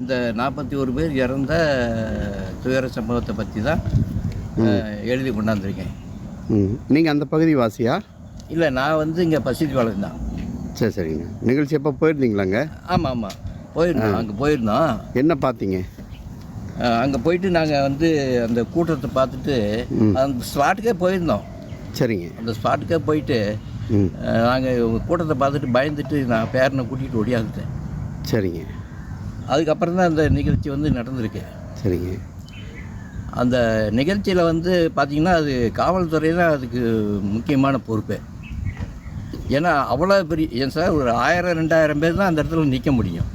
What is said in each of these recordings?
இந்த நாற்பத்தி ஒரு பேர் இறந்த துயர சம்பவத்தை பற்றி தான் எழுதி கொண்டாந்துருக்கேன். நீங்கள் அந்த பகுதி வாசியா இல்லை நான் வந்து இங்கே பசிதி வளர்ந்தான் சரி சரிங்க. நிகழ்ச்சி எப்போ போயிருந்தீங்களாங்க? ஆமாம் ஆமாம் போயிருந்தோம். அங்கே போயிருந்தோம். என்ன பார்த்தீங்க? அங்கே போயிட்டு நாங்கள் வந்து அந்த கூட்டத்தை பார்த்துட்டு அந்த ஸ்பாட்டுக்கே போயிருந்தோம். சரிங்க. அந்த ஸ்பாட்டுக்கே போயிட்டு நாங்கள் கூட்டத்தை பார்த்துட்டு பயந்துட்டு நான் பேரனை கூட்டிகிட்டு ஓடியாந்துட்டேன் சரிங்க. அதுக்கப்புறம் தான் அந்த நிகழ்ச்சி வந்து நடந்திருக்கு. சரிங்க. அந்த நிகழ்ச்சியில் வந்து பார்த்திங்கன்னா அது காவல்துறை தான் அதுக்கு முக்கியமான பொறுப்பு. ஏன்னா அவ்வளோ பெரிய ஏன் சார் ஒரு ஆயிரம் ரெண்டாயிரம் பேர் தான் அந்த இடத்துல நிற்க முடியும்.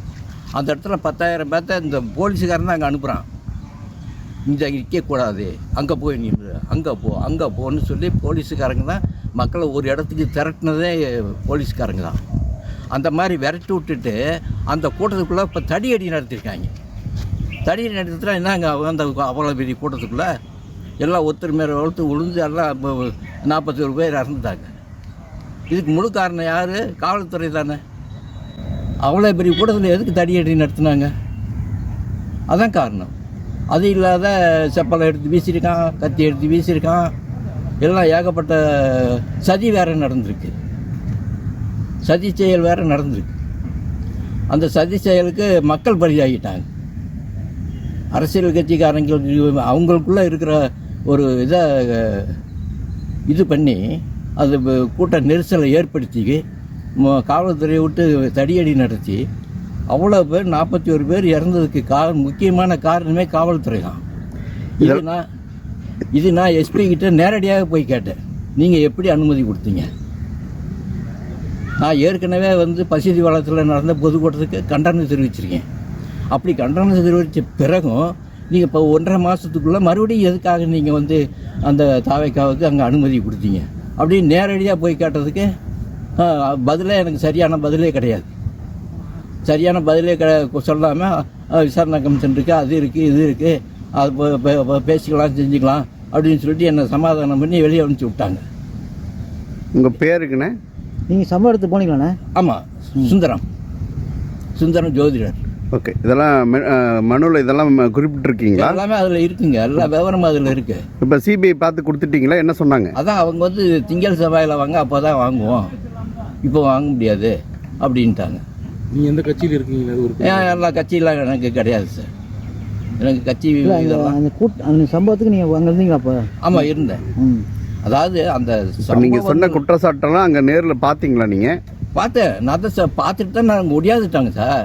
அந்த இடத்துல பத்தாயிரம் பேர்த்த இந்த போலீஸுக்காரன் தான் அங்கே அனுப்புகிறான் இந்த நிற்கக்கூடாது அங்கே போய் நின்று அங்கே போ அங்கே போன்னு சொல்லி போலீஸுக்காரங்க தான் மக்களை ஒரு இடத்துக்கு திரட்டினதே போலீஸ்காரங்க தான். அந்த மாதிரி விரட்டி விட்டுட்டு அந்த கூட்டத்துக்குள்ளே இப்போ தடியடி நடத்திருக்காங்க. தடியடி நடத்தினா என்னங்க அவங்க அந்த அவ்வளோ பெரிய கூட்டத்துக்குள்ளே? எல்லாம் ஒருத்தர் மேலே ஒருத்தர் விழுந்து எல்லாம் நாற்பத்தி ஒரு பேர் இறந்துட்டாங்க. இதுக்கு முழு காரணம் யார்? காவல்துறை தானே. அவ்வளோ பெரிய கூட்டத்தில் எதுக்கு தடியடி நடத்தினாங்க? அதான் காரணம். அது இல்லாத செப்பலை எடுத்து வீசியிருக்கான் கத்தி எடுத்து வீசியிருக்கான். எல்லாம் ஏகப்பட்ட சதி வேறு நடந்திருக்கு. சதி செயல் வேற நடந்திருக்கு. அந்த சதி செயலுக்கு மக்கள் பலியாகிட்டாங்க. அரசியல் கட்சிக்காரங்களுக்கு அவங்களுக்குள்ளே இருக்கிற ஒரு இதை இது பண்ணி அது கூட்ட நெரிசலை ஏற்படுத்தி காவல்துறையை விட்டு தடியடி நடத்தி அவ்வளோ பேர் நாற்பத்தி ஒரு பேர் இறந்ததுக்கு கா முக்கியமான காரணமே காவல்துறை தான். இது நான் இது நான் எஸ்பி கிட்ட நேரடியாக போய் கேட்டேன். நீங்கள் எப்படி அனுமதி கொடுத்தீங்க? நான் ஏற்கனவே வந்து பசிதி வளத்தில் நடந்த பொதுக்கூட்டத்துக்கு கண்டனம் தெரிவிச்சிருக்கேன். அப்படி கண்டனம் தெரிவித்த பிறகும் நீங்கள் இப்போ ஒன்றரை மாதத்துக்குள்ளே மறுபடியும் எதுக்காக நீங்கள் வந்து அந்த தாவைக்காவுக்கு அங்கே அனுமதி கொடுத்தீங்க? அப்படின்னு நேரடியாக போய் கேட்டதுக்கு பதிலே எனக்கு சரியான பதிலே கிடையாது. சரியான பதிலே க சொல்லாமல் விசாரணை கமிஷன் இருக்குது அது இருக்குது இது இருக்குது அது பேசிக்கலாம் செஞ்சுக்கலாம் அப்படின்னு சொல்லிட்டு என்னை சமாதானம் பண்ணி வெளியே அனுப்பிச்சி விட்டாங்க. உங்கள் பேருக்குண்ணே நீங்கள் சம்பவம் எடுத்து போனீங்களாண்ணே? ஆமாம் சுந்தரம். சுந்தரம் ஜோதிடர். ஓகே இதெல்லாம் மனுவில் இதெல்லாம் குறிப்பிட்டிருக்கீங்களா? எல்லாமே அதில் இருக்குங்க எல்லா விவரமும் அதில் இருக்கு. இப்போ சிபிஐ பார்த்து கொடுத்துட்டீங்களா? என்ன சொன்னாங்க? அதான் அவங்க வந்து திங்கள் செவ்வாயில் வாங்க அப்போ தான் வாங்குவோம். இப்போ வாங்க முடியாது அப்படின்ட்டாங்க. நீங்கள் எந்த கட்சியில் இருக்கீங்க? ஒரு ஏன் எல்லா கட்சியெல்லாம் எனக்கு கிடையாது சார். எனக்கு கட்சி அந்த கூட் அந்த சம்பவத்துக்கு நீங்கள் அங்கே இருந்தீங்களா அப்போ? ஆமாம் இருந்தேன். ம். அதாவது அந்த நீங்கள் சொன்ன குற்றச்சாட்டெல்லாம் அங்கே நேரில் பார்த்தீங்களா நீங்கள் பார்த்தேன். நான் தான் சார் பார்த்துட்டு தான் நான் ஒடியாதுட்டாங்க சார்.